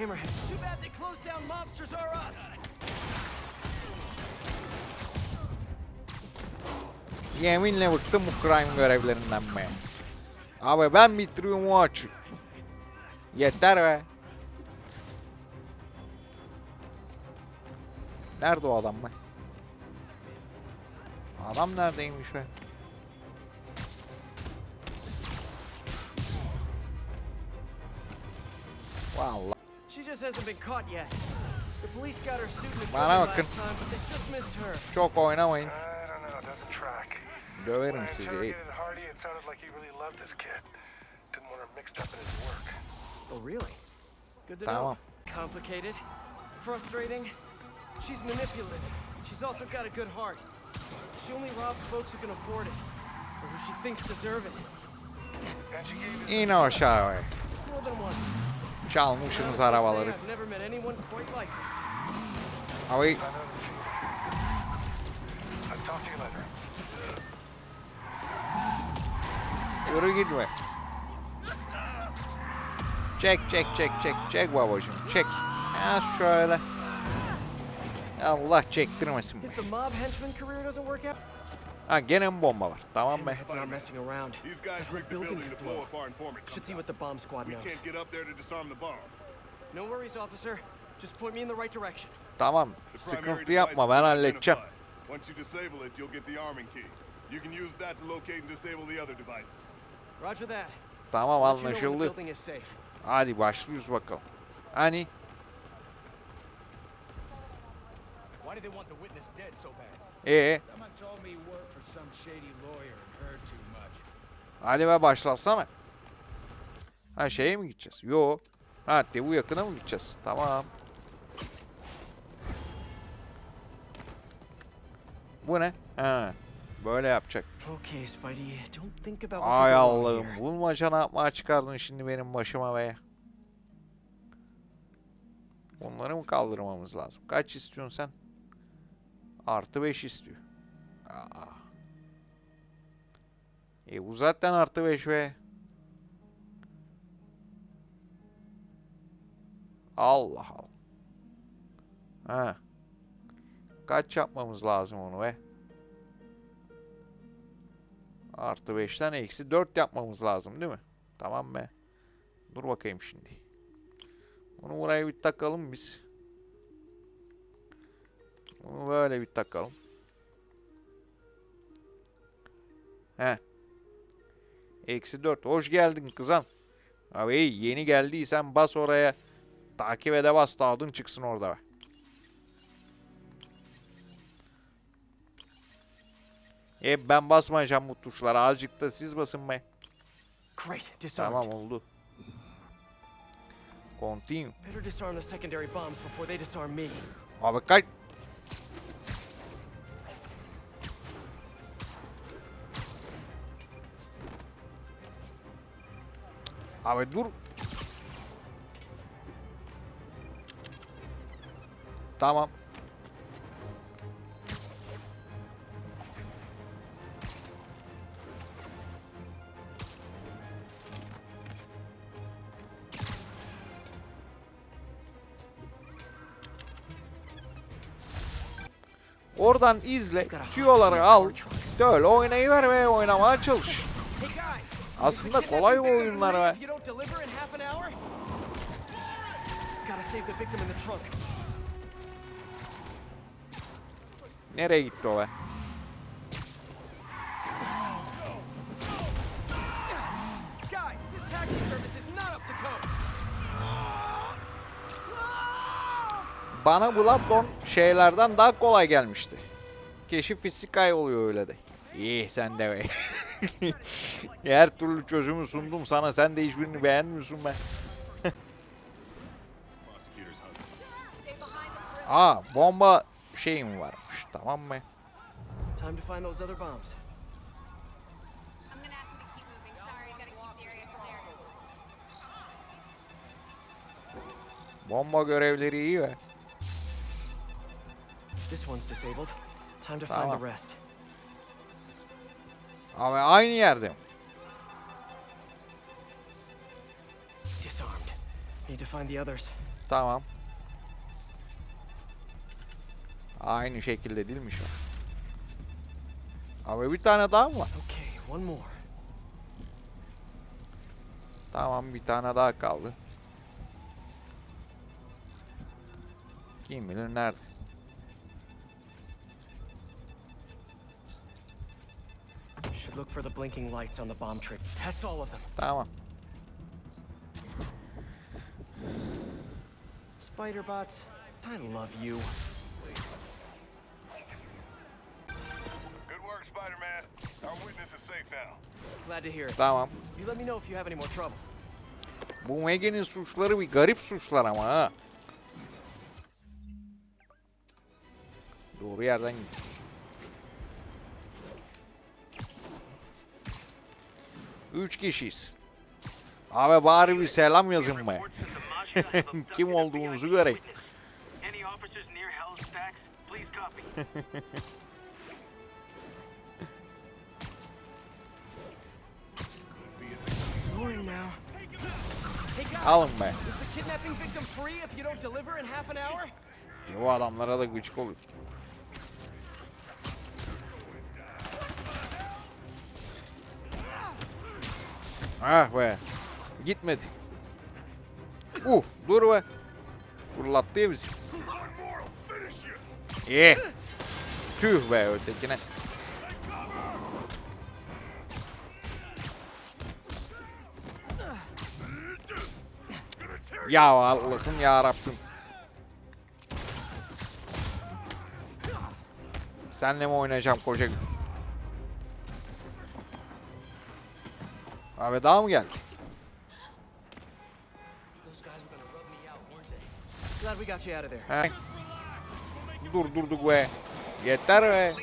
Hammerhead. Too bad they closed down Mobsters R Us. Yeminle bıktım bu crime görevlerinden be. Abi ben bitiriyorum o açı. Yeter be. Nerede o adam be? Adam neredeymiş be? Vallahi. She just hasn't been caught yet. The police got her suit in the Bana last bakın. time, but they just missed her. Çok oynamayın. I don't know, it doesn't track. When Döverim I sizi. interrogated Hardy, it sounded like he really loved his kid. Didn't want her mixed up in his work. Oh, really? Good to Tamam. know. Complicated, frustrating. She's manipulative. She's also got a good heart. She only robs folks who can afford it, or who she thinks deserve it. And she gave his İn aşağı be. More than once. Çalmışsınız Now, I can't say arabaları. I've never met anyone quite like her. Abi I know the feeling. I'll talk to you later. Yürü gitme. Çek çek çek çek çek babacım çek. Ha şöyle. Allah çektirmesin If be. Ha gene mi bomba var? Tamam informant Should see what the bomb squad knows. No worries, officer. Just point me in the right direction. Tamam. Sıkıntı yapma ben halledeceğim. Once you disable it, you'll get the arming key. You can use that to locate and disable the other devices. Roger that. Tamam anlaşıldı. Hadi başlıyoruz bakalım. Hani do they want the witness dead so bad? ee Someone told me you work for some shady lawyer and heard too much. hadi be başlasana. Ha şeye mi gideceğiz? Yo. Ha de bu yakına mı gideceğiz? Tamam. Bu ne? Ha. Böyle yapacak. Ay Allah'ım. Bulmaca ne yapmaya çıkardın şimdi benim başıma be. Bunları mı kaldırmamız lazım? Kaç istiyorsun sen? Artı 5 istiyor. Aa. E bu zaten artı 5 be. Allah Allah. Ha. Kaç yapmamız lazım onu be? Artı 5'ten eksi 4 yapmamız lazım değil mi? Tamam be. Dur bakayım şimdi. Bunu buraya bir takalım biz. Bunu böyle bir takalım. He. Eksi 4. Hoş geldin kızım. Abi yeni geldiysen bas oraya. Takip ede bas da adın çıksın orada. E ben basmayacağım bu tuşlara. Azıcık da siz basın be. Great, disarmed. Tamam oldu. Continue. Better disarm the secondary bombs before they disarm me. Abi kaç. Abi dur. Tamam. Oradan izle, tüyoları al, öyle oynayıver ve oynamaya çalış. Aslında kolay bu oyunlar victim be. If you don't deliver in half an hour? Gotta save the victim in the trunk. Nereye gitti o be? Guys, this taxi service is not up to code. Bana Bloodborne şeylerden daha kolay gelmişti. Keşif fisikay oluyor öyle de. İyi sen de be. Her türlü çözümü sundum sana sen de hiçbirini beğenmiyorsun be. Aa bomba şeyim varmış tamam mı? Time to find those other bombs. Bomba görevleri iyi be. This one's disabled. Time to find the rest. Abi aynı yerde. Disarmed. Need to find the others. Tamam. Aynı şekilde değilmiş o. Abi bir tane daha mı var? Okay, one more. Tamam bir tane daha kaldı. Kim bilir nerede? Should look for the blinking lights on the bomb tray. That's all of them. Tamam. Spider bots, I love you. Trouble. Bu Maggie'nin suçları bir garip suçlar ama ha. Doğru yerden gidiyoruz. Üç kişiyiz. Abi bari bir selam yazın be. Kim olduğunuzu göreyim. an hour? Bu adamlara da gıcık oluyor. Ah be. Gitmedi. Uh dur be. Fırlattı ya bizi. İyi. Tüh be ötekine. Ya Allah'ım ya Rabbim. Senle mi oynayacağım koca gün? Abi daha mı geldi? He. Dur durduk be. Yeter be.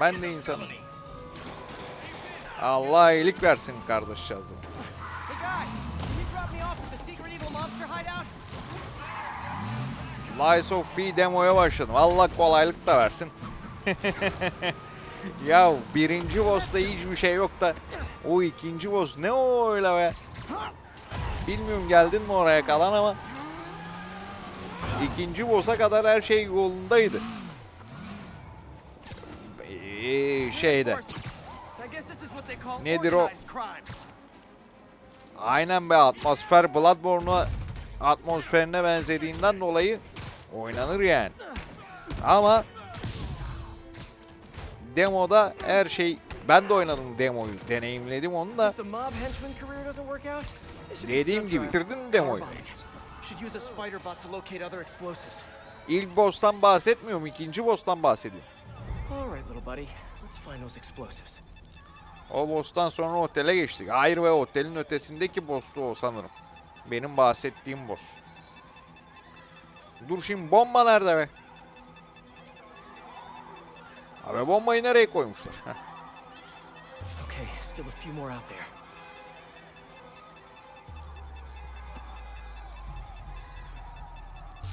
Ben de insanım. Allah iyilik versin kardeşcağızım. Hey Lies of P demoya başladım. Allah kolaylık da versin. ya birinci boss'ta hiçbir şey yok da o ikinci boss ne o öyle be? Bilmiyorum geldin mi oraya kalan ama ikinci boss'a kadar her şey yolundaydı. Ee, şeyde. Nedir o? Aynen be atmosfer Bloodborne'u atmosferine benzediğinden dolayı oynanır yani. Ama demoda her şey ben de oynadım demoyu deneyimledim onu da dediğim gibi mi demoyu? İlk boss'tan bahsetmiyorum ikinci boss'tan bahsediyorum. O boss'tan sonra otele geçtik. Hayır ve otelin ötesindeki boss'tu o sanırım. Benim bahsettiğim boss. Dur şimdi bomba nerede be? Abi bombayı nereye koymuşlar? Heh. Okay, still a few more out there.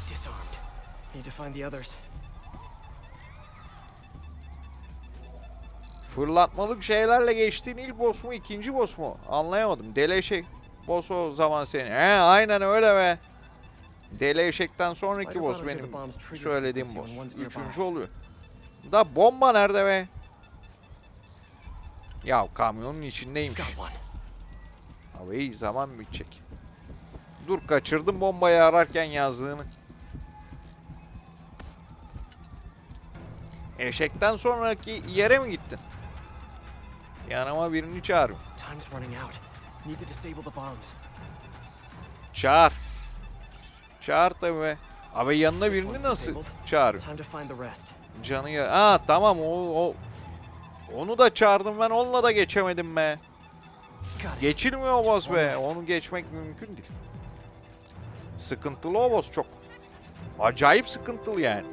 Disarmed. Need to find the others. Fırlatmalık şeylerle geçtiğin ilk boss mu ikinci boss mu? Anlayamadım. Deli eşek boss o zaman seni. He aynen öyle be. Deli eşekten sonraki boss benim söylediğim boss. Üçüncü oluyor. Da bomba nerede be? Ya kamyonun içindeymiş. Abi iyi zaman bitecek. Dur kaçırdım bombayı ararken yazdığını. Eşekten sonraki yere mi gittin? Yanıma birini çağırıyorum. Time's Çağır tabii be. Abi yanına birini nasıl rest. Canı ya. Aa tamam o, o. Onu da çağırdım ben onunla da geçemedim be. Geçilmiyor o boss be. Onu geçmek mümkün değil. Sıkıntılı o boss çok. Acayip sıkıntılı yani.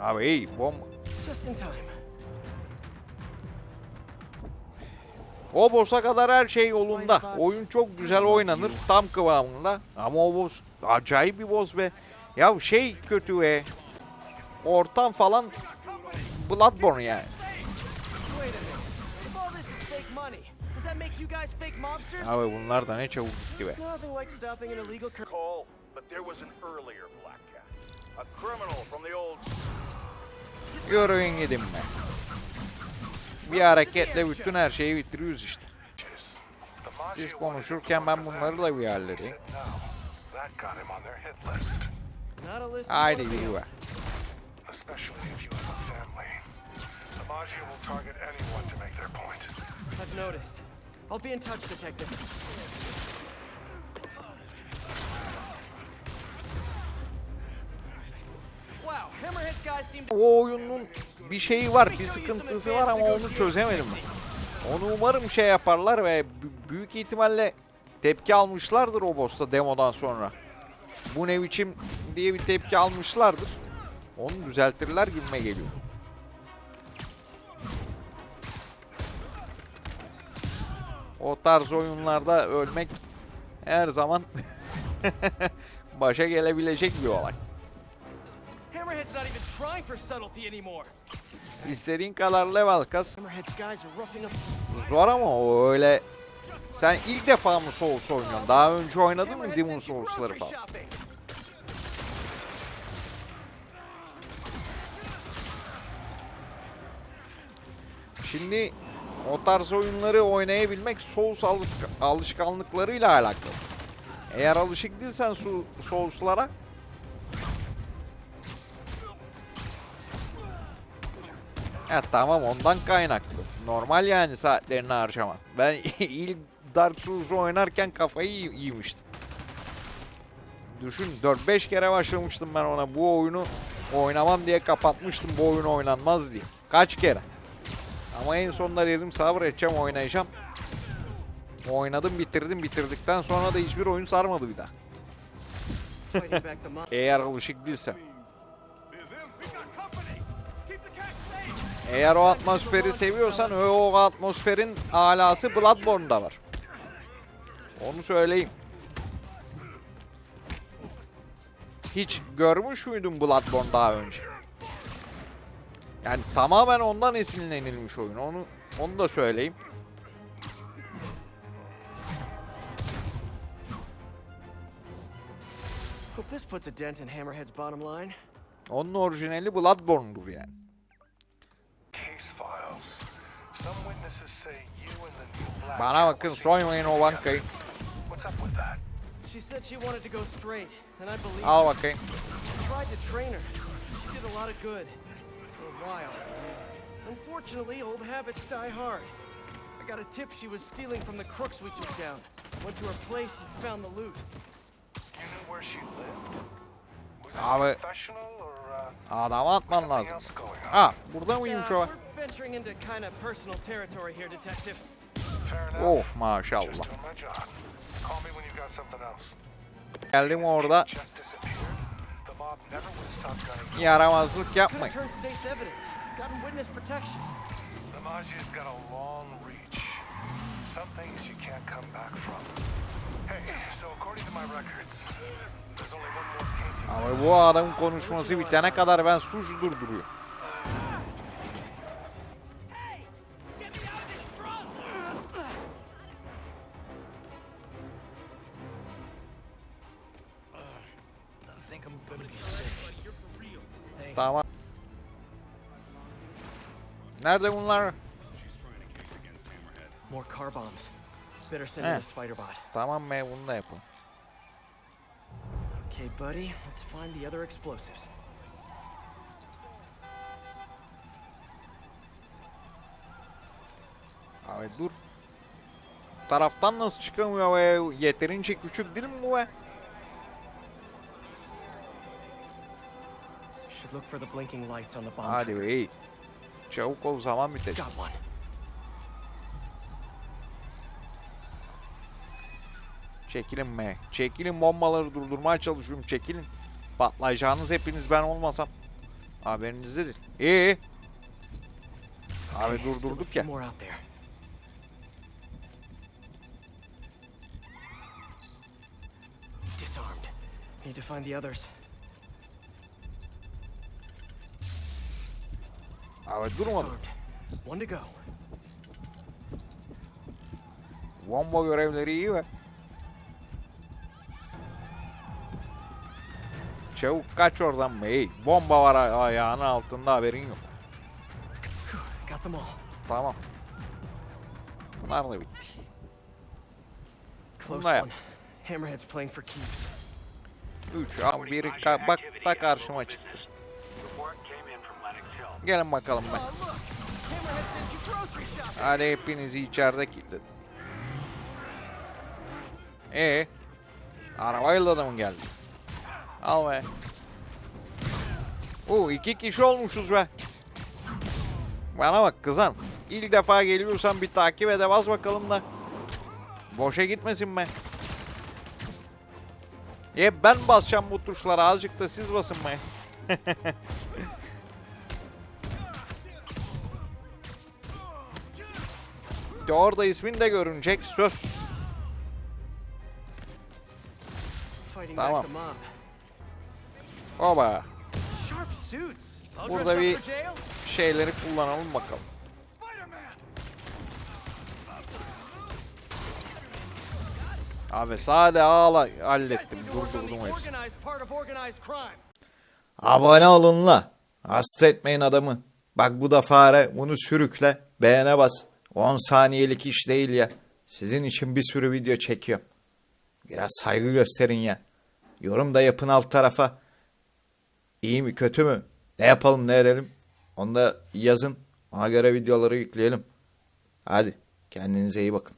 Abi iyi bomba. Just in time. O boss'a kadar her şey yolunda. Oyun çok güzel oynanır. Tam kıvamında. Ama o boss acayip bir boss be. Ya şey kötü be. Ortam falan Bloodborne yani. Abi bunlar da ne çabuk gitti be. Yürüyün gidin be. Bir hareketle bütün her şeyi bitiriyoruz işte. Siz konuşurken ben bunları da bir halledeyim. Haydi yürü be. I've noticed. I'll be in touch, Detective. O oyunun bir şeyi var, bir sıkıntısı var ama onu çözemedim. Onu umarım şey yaparlar ve büyük ihtimalle tepki almışlardır o boss'ta demodan sonra. Bu ne biçim diye bir tepki almışlardır. Onu düzeltirler gibime geliyor. O tarz oyunlarda ölmek her zaman başa gelebilecek bir olay. Hammerhead's not even trying for subtlety anymore. İstediğin kadar level kas. Zor ama o öyle... Sen ilk defa mı Souls oynuyorsun? Daha önce oynadın mı Demon Souls'ları falan? Şimdi o tarz oyunları oynayabilmek Souls alışk- alışkanlıklarıyla alakalı. Eğer alışık değilsen Souls'lara Evet tamam ondan kaynaklı. Normal yani saatlerini harcaman. Ben ilk Dark Souls'u oynarken kafayı yemiştim. Düşün 4-5 kere başlamıştım ben ona bu oyunu oynamam diye kapatmıştım bu oyun oynanmaz diye. Kaç kere. Ama en sonunda dedim sabredeceğim oynayacağım. Oynadım bitirdim bitirdikten sonra da hiçbir oyun sarmadı bir daha. Eğer alışık değilsem. Eğer o atmosferi seviyorsan o, atmosferin alası Bloodborne'da var. Onu söyleyeyim. Hiç görmüş müydün Bloodborne daha önce? Yani tamamen ondan esinlenilmiş oyun. Onu onu da söyleyeyim. Hope this puts a dent in Hammerhead's bottom line. Onun orijinali Bloodborne'dur yani. Bana bakın soymayın o bankayı. She said she wanted to go straight, and I believe Al bakayım. Tried to train her. She did a lot of good. For a while. Unfortunately, old habits die hard. I got a tip she was stealing from the crooks we took down. Went to her place and found the loot. You knew where she lived? Was Abi- professional or uh, Adamı atman lazım. Ha burada mıymış o? Venturing into kind of personal territory here, Detective. Oh maşallah. doing my job. Call me when you've got something else. Geldim This orada. Tamam. Nerede bunlar? More car bombs. Better send in a spider bot. Tamam be bunu da yapın. Okay, buddy, let's find the other explosives. Abi dur. Bu taraftan nasıl çıkamıyor be? Yeterince küçük değil mi bu be? Look for the blinking lights on the bomb Hadi be triggers. iyi. Çabuk ol zaman bitecek. Got one. Çekilin be. Çekilin bombaları durdurmaya çalışıyorum. Çekilin. Patlayacağınız hepiniz ben olmasam. Haberinizdedir. İyi. Abi durdurduk ya. Need to find the others. To go. Bomba görevleri iyi be. Çabuk kaç oradan mı? Hey, bomba var ay- ayağının altında haberin yok. Got them all. Tamam. Bunlar da bitti. Close Bunlar one. Hammerhead's playing for keeps. 3 abi biri ka- bak da karşıma çıktı. Gelin bakalım ben. Hadi hepinizi içeride kilitledim. Ee, arabayla da mı geldi? Al be. Oo iki kişi olmuşuz be. Bana bak kızan. İlk defa geliyorsan bir takip ede bas bakalım da. Boşa gitmesin be. E ben basacağım bu tuşlara azıcık da siz basın be. De orada ismin de görünecek söz. Tamam. Oba. Burada bir-? Şeyleri kullanalım bakalım. Abi sade ağla hallettim. Durdurdum hepsini. Abone olun la. Hasta etmeyin adamı. Bak bu da fare. Bunu sürükle. Beğene bas. 10 saniyelik iş değil ya. Sizin için bir sürü video çekiyorum. Biraz saygı gösterin ya. Yorum da yapın alt tarafa. İyi mi kötü mü? Ne yapalım ne edelim? Onu da yazın. Ona göre videoları yükleyelim. Hadi kendinize iyi bakın.